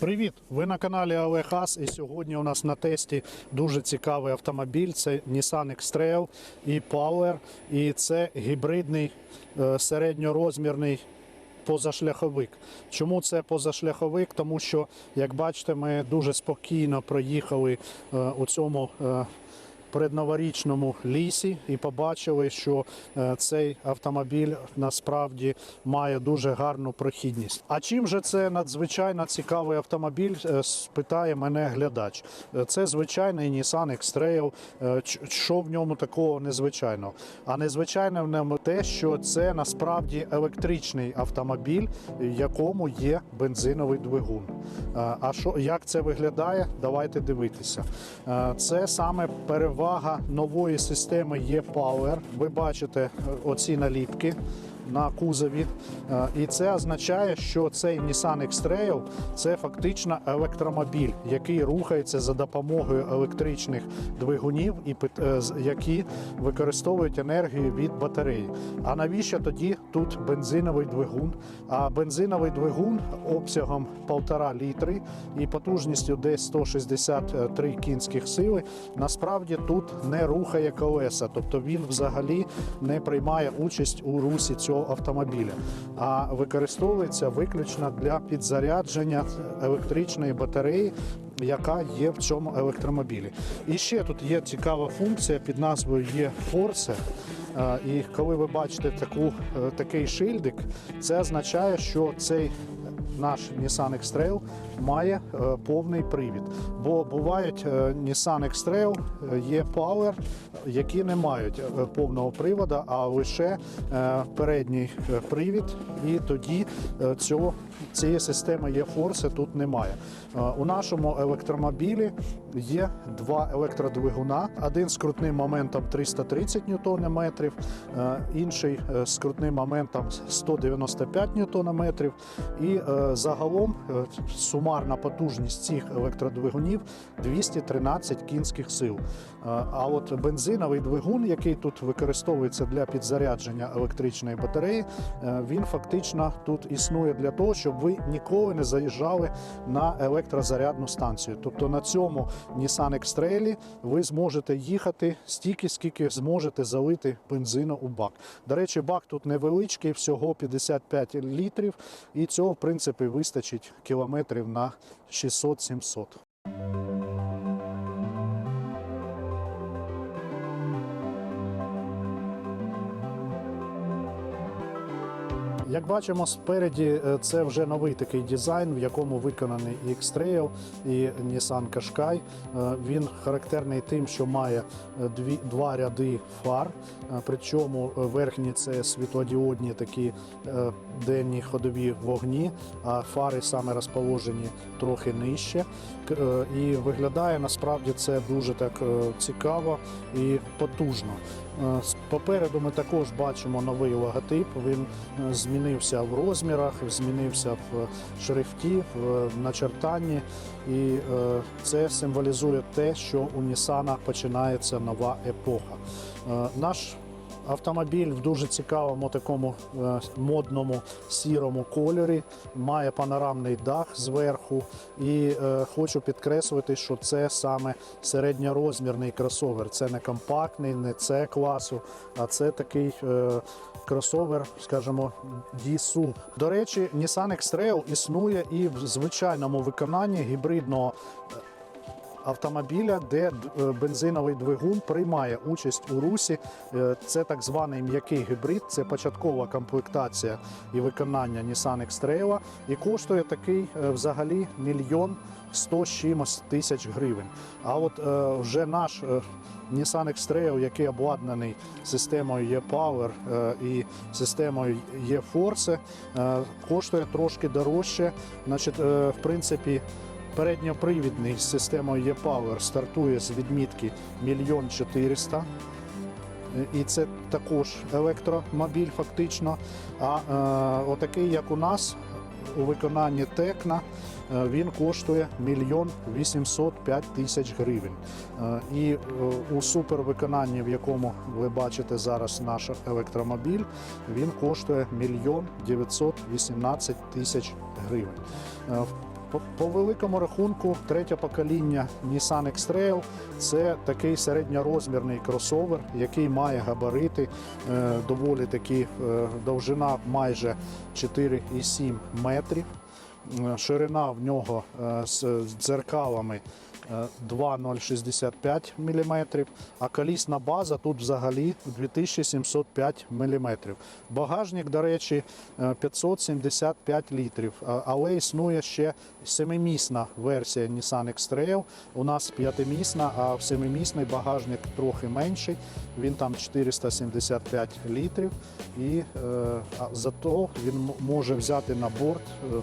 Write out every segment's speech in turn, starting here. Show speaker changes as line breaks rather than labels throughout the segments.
Привіт! Ви на каналі Олег Ас і сьогодні у нас на тесті дуже цікавий автомобіль. Це Nissan X-Trail і Power. І це гібридний е, середньорозмірний позашляховик. Чому це позашляховик? Тому що, як бачите, ми дуже спокійно проїхали е, у цьому. Передноворічному лісі і побачили, що е, цей автомобіль насправді має дуже гарну прохідність. А чим же це надзвичайно цікавий автомобіль? е, Спитає мене глядач. Е, Це звичайний Nissan X-Trail. Що в ньому такого незвичайного? А незвичайне в ньому те, що це насправді електричний автомобіль, в якому є бензиновий двигун. А що як це виглядає? Давайте дивитися. Це саме перевага нової системи є Power. Ви бачите е, оці наліпки на кузові. Е, І це означає, що цей Nissan X-Trail це фактично електромобіль, який рухається за допомогою електричних двигунів, і е, які використовують енергію від батареї. А навіщо тоді тут бензиновий двигун? А бензиновий двигун обсягом 1,5 літри і потужністю десь 163 кінських сили насправді тут не рухає колеса, тобто він взагалі не приймає участь у русі цього автомобіля, а використовується виключно для підзарядження електричної батареї. Яка є в цьому електромобілі, і ще тут є цікава функція під назвою є Force. Е, І коли ви бачите таку, е, такий шильдик, це означає, що цей наш Nissan X-Trail має е, повний привід. Бо бувають е, Nissan X-Trail, е, є Power, які не мають повного приводу, а лише передній привід, і тоді цього, цієї системи є Force тут немає. Е, У нашому електромобілі є два електродвигуна, один з крутним моментом 330 Нм, інший е, з крутним моментом 195 Нм. І е, загалом е, сумарна потужність цих електродвигунів 213 кінських сил. А от бензиновий двигун, який тут використовується для підзарядження електричної батареї, е, він фактично тут існує для того, щоб ви ніколи не заїжджали на електрозарядну станцію. Тобто на цьому Nissan X-Trail ви зможете їхати стільки, скільки зможете залити бензину у бак. До речі, бак тут невеличкий, всього 55 літрів, і цього в принципі вистачить кілометрів на 600-700. Як бачимо, спереді е, це вже новий такий дизайн, в якому виконаний і X-Trail, і Nissan Qashqai. Е, Він характерний тим, що має е, дві, два ряди фар. Причому верхні це світлодіодні такі денні ходові вогні, а фари саме розположені трохи нижче. І виглядає насправді це дуже так цікаво і потужно. Е, Попереду ми також бачимо новий логотип. Він е, змінився в розмірах, змінився в шрифті, в начертанні, і е, це символізує те, що у Нісана починається нова епоха. Наш Автомобіль в дуже цікавому такому е, модному сірому кольорі, має панорамний дах зверху. І е, хочу підкреслити, що це саме середньорозмірний кросовер. Це не компактний, не це класу, а це такий е, кросовер, скажімо, D-SUV. До речі, Nissan X-Trail існує і в звичайному виконанні гібридного автомобіля, де е, бензиновий двигун приймає участь у русі. Е, Це так званий м'який гібрид, це початкова комплектація і виконання Nissan X-Trail. І коштує такий е, взагалі мільйон сто чимось тисяч гривень. А от вже наш Nissan X-Trail, який обладнаний системою E-Power і системою E-Force, коштує трошки дорожче. Значить, в принципі, Передньопривідний з системою E-Power стартує з відмітки 1 400 і це також електромобіль фактично. А е, отакий, як у нас, у виконанні Текна, е, він коштує 1 805 тисяч гривень. Е, І е, у супервиконанні, в якому ви бачите зараз наш електромобіль, він коштує 1 918 тисяч гривень. Е, По, великому рахунку, третє покоління Nissan X-Trail – це такий середньорозмірний кросовер, який має габарити, е, доволі такі е, довжина майже 4,7 метрів. Е, Ширина в нього з дзеркалами 2,065 мм, а колісна база тут взагалі 2705 мм. Багажник, до речі, е, 575 літрів, але існує ще семимісна версія Nissan X-Trail. У нас п'ятимісна, а в семимісний багажник трохи менший. Він там 475 літрів, і е, зато він може взяти на борт е,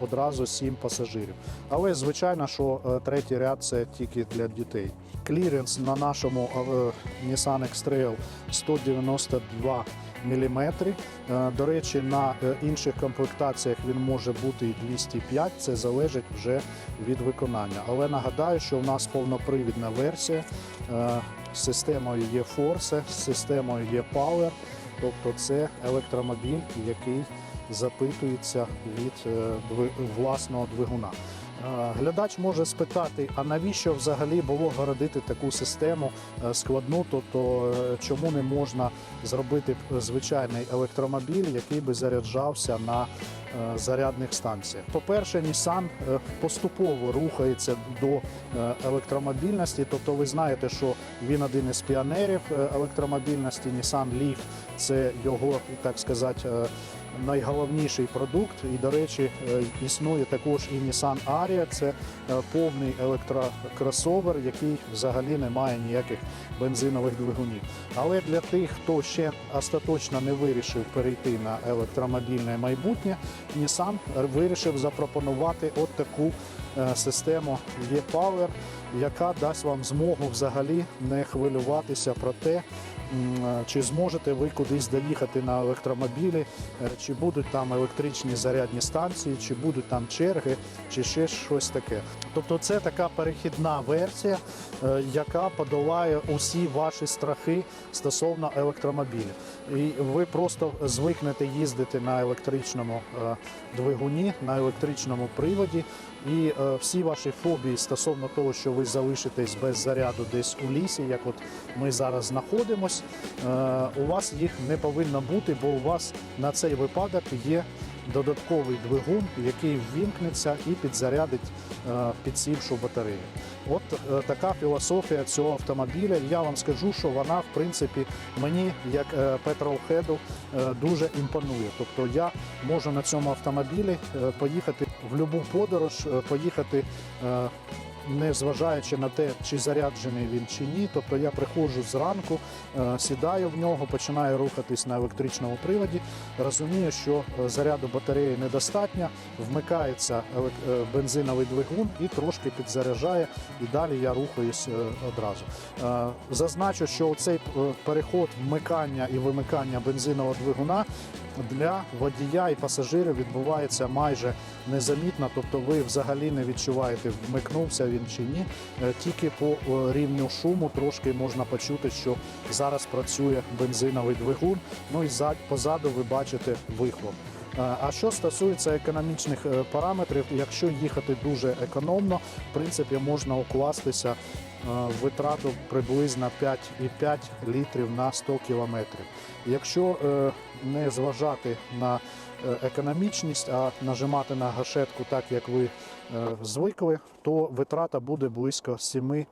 одразу 7 пасажирів. Але звичайно, що е, третій ряд це тільки для дітей. Кліренс на нашому е, Nissan X-Trail 192 мм. До речі, на е, інших комплектаціях він може бути і 205, це залежить вже від виконання. Але нагадаю, що у нас повнопривідна версія. е, з Системою є Force, з системою є Power, тобто це електромобіль, який запитується від е, власного двигуна. Е, Глядач може спитати, а навіщо взагалі було городити таку систему е, складну, тобто чому не можна зробити звичайний електромобіль, який би заряджався на зарядних станціях. По-перше, Nissan поступово рухається до електромобільності. Тобто, ви знаєте, що він один із піонерів електромобільності. Nissan Leaf – це його, так сказати, найголовніший продукт. І, до речі, е, існує також і Nissan Ariya, це е, повний електрокросовер, який взагалі не має ніяких бензинових двигунів. Але для тих, хто ще остаточно не вирішив перейти на електромобільне майбутнє, Nissan вирішив запропонувати от таку е, систему e-Power, яка дасть вам змогу взагалі не хвилюватися про те, чи зможете ви кудись доїхати на електромобілі, е, чи будуть там електричні зарядні станції, чи будуть там черги, чи ще щось таке. Тобто, це така перехідна версія, е, яка подолає усі ваші страхи стосовно електромобілів. І ви просто звикнете їздити на електричному е, двигуні, на електричному приводі. І е, всі ваші фобії стосовно того, що ви залишитесь без заряду десь у лісі, як от ми зараз знаходимось, е, у вас їх не повинно бути, бо у вас на цей випадок є додатковий двигун, який ввімкнеться і підзарядить е, підсівшу батарею. От е, така філософія цього автомобіля. Я вам скажу, що вона, в принципі, мені, як петролхеду, дуже імпонує. Тобто я можу на цьому автомобілі поїхати в будь-яку подорож, поїхати. Е, Не зважаючи на те, чи заряджений він чи ні, тобто я приходжу зранку, е, сідаю в нього, починаю рухатись на електричному приводі, розумію, що е, заряду батареї недостатньо, вмикається е, бензиновий двигун і трошки підзаряджає, і далі я рухаюсь одразу. Зазначу, що цей переход вмикання і вимикання бензинового двигуна для водія і пасажирів відбувається майже незамітно, тобто ви взагалі не відчуваєте, вмикнувся він чи ні. Е, Тільки по е, рівню шуму трошки можна почути, що зараз працює бензиновий двигун. Ну і позаду ви бачите вихлоп. Е, А що стосується економічних параметрів, якщо їхати дуже економно, в принципі, можна укластися витрату приблизно 5,5 літрів на 100 кілометрів. Якщо е, не зважати на е, економічність, а нажимати на гашетку так, як ви е, звикли, то витрата буде близько 7 е,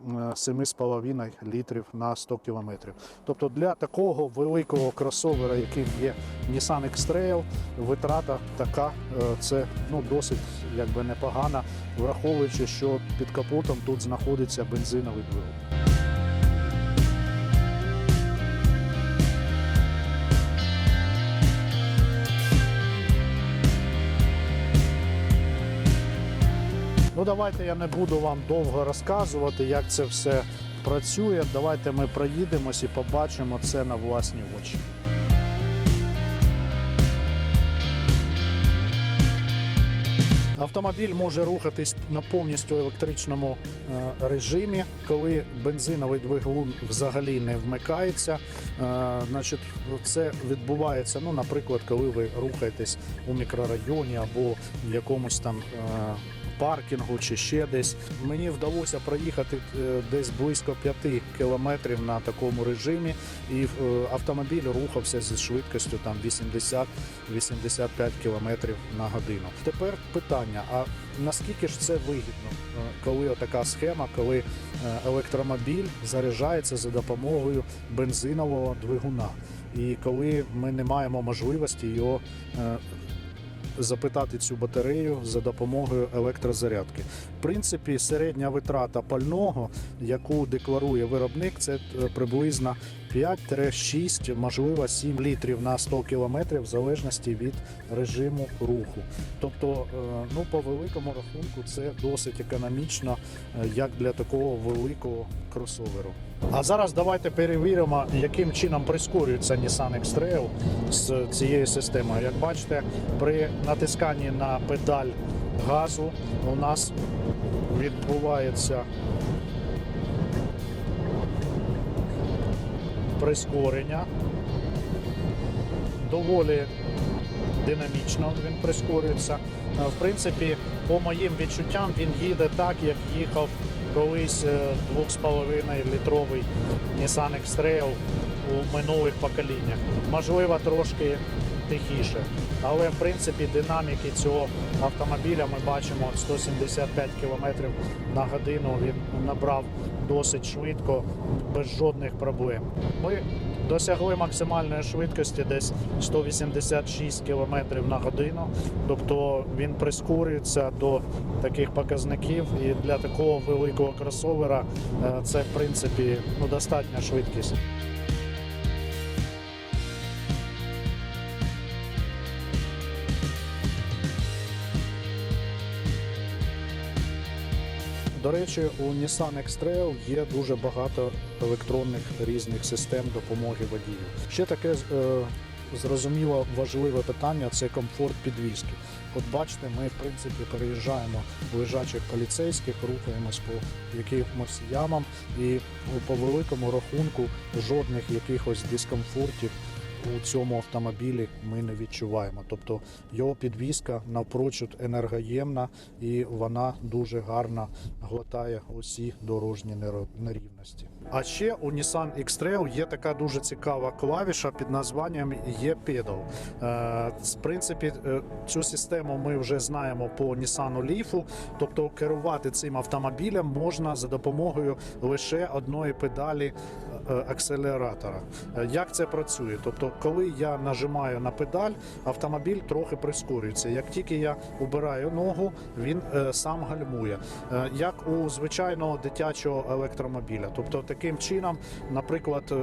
7,5 літрів на 100 кілометрів. Тобто для такого великого кросовера, яким є Nissan X-Trail, витрата така, е, це ну, досить якби, непогана, враховуючи, що під капотом тут знаходиться бензиновий двигун. Ну давайте я не буду вам довго розказувати, як це все працює. Давайте ми проїдемось і побачимо це на власні очі. Автомобіль може рухатись на повністю електричному е, режимі, коли бензиновий двигун взагалі не вмикається. Е, Значить, це відбувається, ну, наприклад, коли ви рухаєтесь у мікрорайоні або в якомусь там. Паркінгу чи ще десь мені вдалося проїхати е, десь близько 5 кілометрів на такому режимі, і е, автомобіль рухався зі швидкістю там 80-85 кілометрів на годину. Тепер питання: а наскільки ж це вигідно, е, коли така схема, коли електромобіль заряджається за допомогою бензинового двигуна, і коли ми не маємо можливості його запитати цю батарею за допомогою електрозарядки. Принципі, середня витрата пального, яку декларує виробник, це е, приблизно 5-6, можливо 7 літрів на 100 кілометрів в залежності від режиму руху. Тобто, е, ну по великому рахунку, це досить економічно, е, як для такого великого кросоверу. А зараз давайте перевіримо, яким чином прискорюється Nissan X-Trail з цією системою. Як бачите, при натисканні на педаль газу у нас відбувається прискорення. Доволі динамічно він прискорюється. Е, В принципі, по моїм відчуттям, він їде так, як їхав колись е, 2,5 літровий Nissan X-Trail у минулих поколіннях. Можливо, трошки тихіше. Але в принципі динаміки цього автомобіля ми бачимо 175 км на годину. Він набрав досить швидко, без жодних проблем. Ми досягли максимальної швидкості десь 186 км на годину. Тобто він прискорюється до таких показників. І для такого великого кросовера е, це в принципі ну, достатня швидкість. До речі, у Nissan X-Trail є дуже багато електронних різних систем допомоги водію. Ще таке е, зрозуміло важливе питання це комфорт підвізки. От бачите, ми в принципі переїжджаємо лежачих поліцейських, рухаємось по якимось ямам, і по великому рахунку жодних якихось дискомфортів у цьому автомобілі ми не відчуваємо. Тобто його підвізка навпрочуд енергоємна і вона дуже гарно глотає усі дорожні нерівності. А ще у Nissan X-Trail є така дуже цікава клавіша під названням E-Pedal. Е, В принципі, е, цю систему ми вже знаємо по Nissan Leaf, тобто керувати цим автомобілем можна за допомогою лише одної педалі е, акселератора. Е, Як це працює? Тобто, коли я нажимаю на педаль, автомобіль трохи прискорюється. Як тільки я убираю ногу, він е, сам гальмує, Е, як у звичайного дитячого електромобіля. Тобто, таким чином, наприклад, е,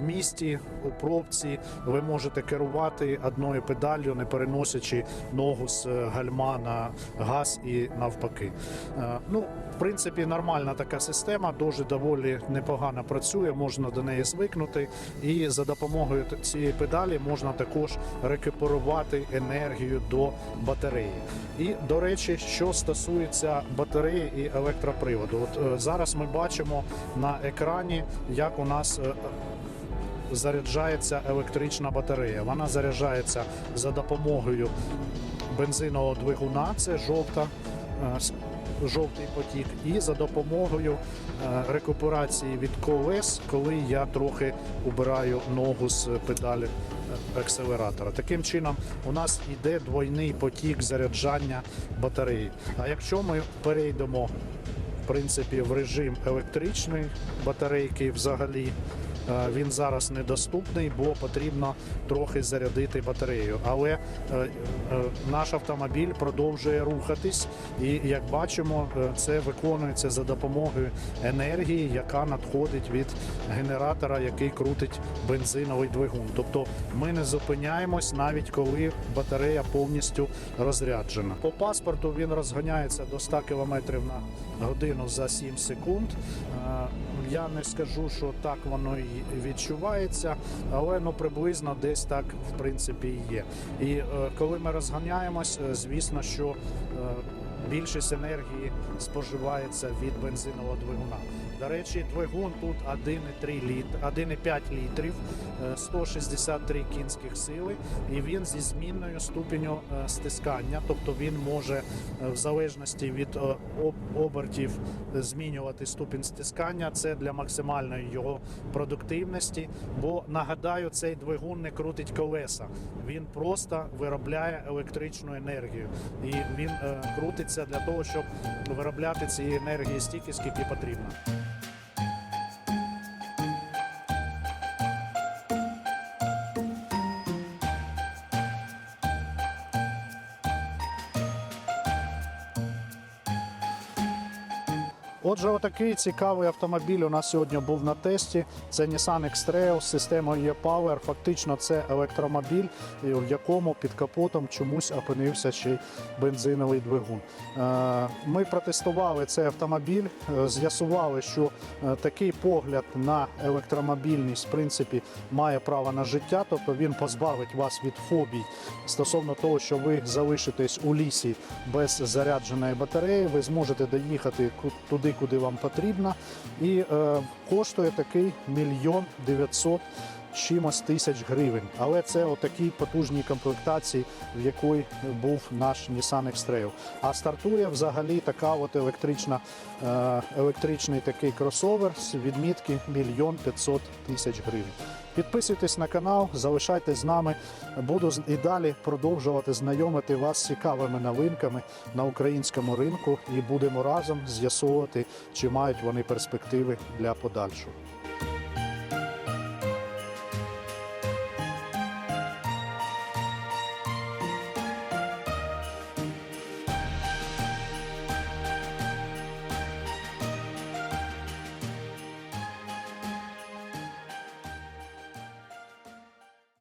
в місті у пробці ви можете керувати одною педаллю, не переносячи ногу з е, гальма на газ і навпаки. Е, Ну, принципі, нормальна така система, дуже доволі непогано працює, можна до неї звикнути, і за допомогою цієї педалі можна також рекуперувати енергію до батареї. І до речі, що стосується батареї і електроприводу, от е, зараз ми бачимо на екрані, як у нас. е, Заряджається електрична батарея. Вона заряджається за допомогою бензинового двигуна, це жовта, жовтий потік, і за допомогою е, рекуперації від колес, коли я трохи убираю ногу з педалі е, акселератора. Таким чином, у нас йде двойний потік заряджання батареї. А якщо ми перейдемо в принципі в режим електричної батарейки взагалі. Е, Він зараз недоступний, бо потрібно трохи зарядити батарею. Але е, е, наш автомобіль продовжує рухатись, і як бачимо, це виконується за допомогою енергії, яка надходить від генератора, який крутить бензиновий двигун. Тобто ми не зупиняємось навіть коли батарея повністю розряджена. По паспорту він розганяється до 100 км на годину за 7 секунд. Я не скажу, що так воно і відчувається, але ну приблизно десь так в принципі і є. І е, коли ми розганяємось, е, звісно, що е, більшість енергії споживається від бензинового двигуна. До речі, двигун тут 1,3 літр, 1,5 літрів, е, 163 кінських сили, і він зі змінною ступеню е, стискання, тобто він може е, в залежності від е, обертів е, змінювати ступінь стискання. Це для максимальної його продуктивності. Бо нагадаю, цей двигун не крутить колеса, він просто виробляє електричну енергію, і він е, крутиться для того, щоб виробляти цієї енергії стільки, скільки потрібно. Отже, отакий цікавий автомобіль у нас сьогодні був на тесті. Це Nissan X-Trail з системою e-Power. Фактично, це електромобіль, в якому під капотом чомусь опинився ще й бензиновий двигун. Е, Ми протестували цей автомобіль, е, з'ясували, що е, такий погляд на електромобільність в принципі має право на життя, тобто він позбавить вас від фобій стосовно того, що ви залишитесь у лісі без зарядженої батареї, ви зможете доїхати ку- куди вам потрібно. І е, коштує такий мільйон дев'ятсот чимось тисяч гривень. Але це отакій такій потужній комплектації, в якій був наш Nissan X-Trail. А стартує взагалі така от електрична, е, електричний такий кросовер з відмітки мільйон п'ятсот тисяч гривень. Підписуйтесь на канал, залишайтесь з нами. Буду і далі продовжувати знайомити вас з цікавими новинками на українському ринку і будемо разом з'ясовувати, чи мають вони перспективи для подальшого.